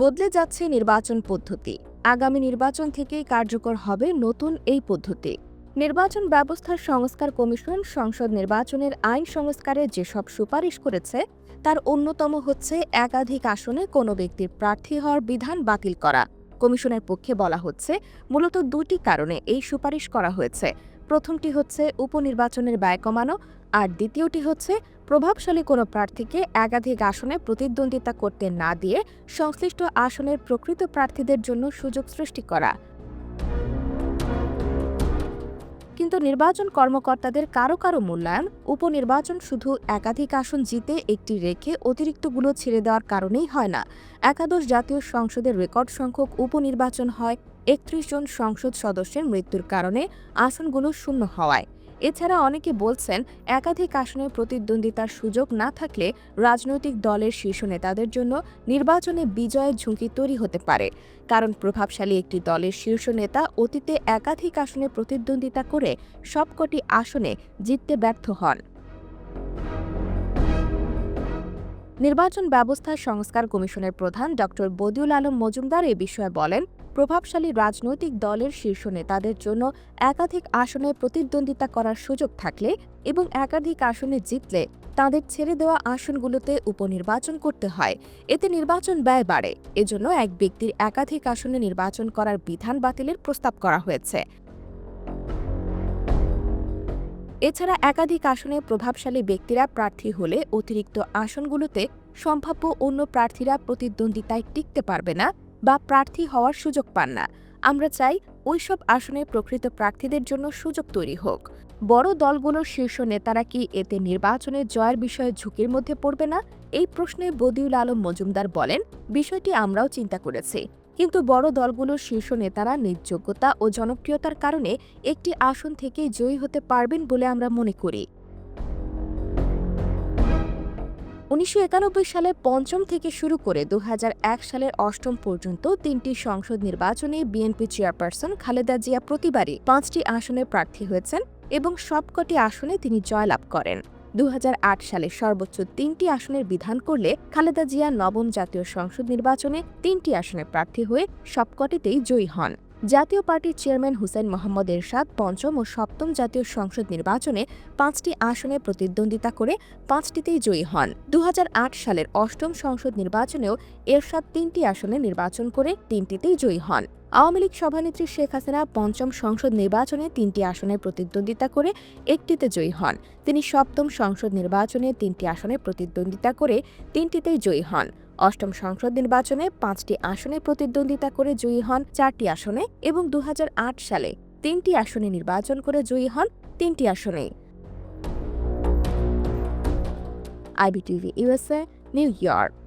বদলে যাচ্ছে নির্বাচন পদ্ধতি। আগামী নির্বাচন থেকেই কার্যকর হবে নতুন এই পদ্ধতি। নির্বাচন ব্যবস্থার সংস্কার কমিশন সংসদ নির্বাচনের আইন সংস্কারে যেসব সুপারিশ করেছে, তার অন্যতম হচ্ছে একাধিক আসনে কোনো ব্যক্তির প্রার্থী হওয়ার বিধান বাতিল করা। কমিশনের পক্ষে বলা হচ্ছে, মূলত দুটি কারণে এই সুপারিশ করা হয়েছে। প্রথমটি হচ্ছে, উপনির্বাচনের ব্যয় কমানো আর দ্বিতীয়টি হচ্ছে, প্রভাবশালী কোনো প্রার্থীকে একাধিক আসনে প্রতিদ্বন্দ্বিতা করতে না দিয়ে সংশ্লিষ্ট আসনের প্রকৃত প্রার্থীদের জন্য সুযোগ সৃষ্টি করা। কিন্তু নির্বাচন কর্মকর্তাদের কারও কারও মূল্যায়ন, উপনির্বাচন শুধু একাধিক আসন জিতে একটি রেখে অতিরিক্তগুলো ছেড়ে দেওয়ার কারণেই হয় না। একাদশ জাতীয় সংসদের রেকর্ড সংখ্যক উপনির্বাচন হয়, একত্রিশ জন সংসদ সদস্যের মৃত্যুর কারণে আসনগুলো শূন্য হওয়ায়। এছাড়া অনেকে বলছেন একাধিক আসনে প্রতিদ্বন্দ্বিতার সুযোগ না থাকলে রাজনৈতিক দলের শীর্ষ নেতাদের জন্য নির্বাচনে বিজয়ের ঝুঁকি তৈরি হতে পারে। কারণ প্রভাবশালী একটি দলের শীর্ষ নেতা অতীতে একাধিক আসনে প্রতিদ্বন্দ্বিতা করে সবকটি আসনে জিততে ব্যর্থ হন। নির্বাচন ব্যবস্থা সংস্কার কমিশনের প্রধান ড বদিউল আলম মজুমদার এ বিষয়ে বলেন, প্রভাবশালী রাজনৈতিক দলের শীর্ষ নেতাদের জন্য একাধিক আসনে প্রতিদ্বন্দ্বিতা করার সুযোগ থাকলে এবং একাধিক আসনে জিতলে তাদের ছেড়ে দেওয়া আসনগুলোতে উপনির্বাচন করতে হয়। এতে নির্বাচন ব্যয় বাড়ে। এজন্য এক ব্যক্তির একাধিক আসনে নির্বাচন করার বিধান বাতিলের প্রস্তাব করা হয়েছে। এছাড়া একাধিক আসনে প্রভাবশালী ব্যক্তিরা প্রার্থী হলে অতিরিক্ত আসনগুলোতে সম্ভাব্য অন্য প্রার্থীরা প্রতিদ্বন্দ্বিতায় টিকতে পারবে না বা প্রার্থী হওয়ার সুযোগ পান না। আমরা চাই ওইসব আসনে প্রকৃত প্রার্থীদের জন্য সুযোগ তৈরি হোক। বড় দলগুলোর শীর্ষ নেতারা কি এতে নির্বাচনে জয়ের বিষয়ে ঝুঁকির মধ্যে পড়বে না? এই প্রশ্নে বদিউল আলম মজুমদার বলেন, বিষয়টি আমরাও চিন্তা করেছি। কিন্তু বড় দলগুলোর শীর্ষ নেতারা নিজ যোগ্যতা ও জনপ্রিয়তার কারণে একটি আসন থেকেই জয়ী হতে পারবেন বলে আমরা মনে করি। উনিশশো একানব্বই সালে পঞ্চম থেকে শুরু করে দু হাজার এক সালের অষ্টম পর্যন্ত তিনটি সংসদ নির্বাচনে বিএনপি চেয়ারপারসন খালেদা জিয়া প্রতিবারই পাঁচটি আসনে প্রার্থী হয়েছেন এবং সবকটি আসনে তিনি জয়লাভ করেন। দু হাজার আট সালে সর্বোচ্চ তিনটি আসনের বিধান করলে খালেদা জিয়া নবম জাতীয় সংসদ নির্বাচনে তিনটি আসনে প্রার্থী হয়ে সবকটিতেই জয়ী হন। জাতীয় পার্টির চেয়ারম্যান হুসেন মোহাম্মদ এরশাদ পঞ্চম ও সপ্তম জাতীয় সংসদ নির্বাচনে পাঁচটি আসনে প্রতিদ্বন্দ্বিতা করে পাঁচটিতেই জয়ী হন। দুহাজার আট সালের অষ্টম সংসদ নির্বাচনেও এরশাদ তিনটি আসনে নির্বাচন করে তিনটিতেই জয়ী হন। আওয়ামী লীগ সভানেত্রী শেখ হাসিনা পঞ্চম সংসদ নির্বাচনে তিনটি আসনে প্রতিদ্বন্দ্বিতা করে একটিতে জয়ী হন। তিনি সপ্তম সংসদ নির্বাচনে তিনটি আসনে প্রতিদ্বন্দ্বিতা করে তিনটিতেই জয়ী হন। অষ্টম সংসদ নির্বাচনে পাঁচটি আসনে প্রতিদ্বন্দ্বিতা করে জয়ী হন চারটি আসনে এবং দু হাজার আট সালে তিনটি আসনে নির্বাচন করে জয়ী হন তিনটি আসনেই। IBTV USA New York.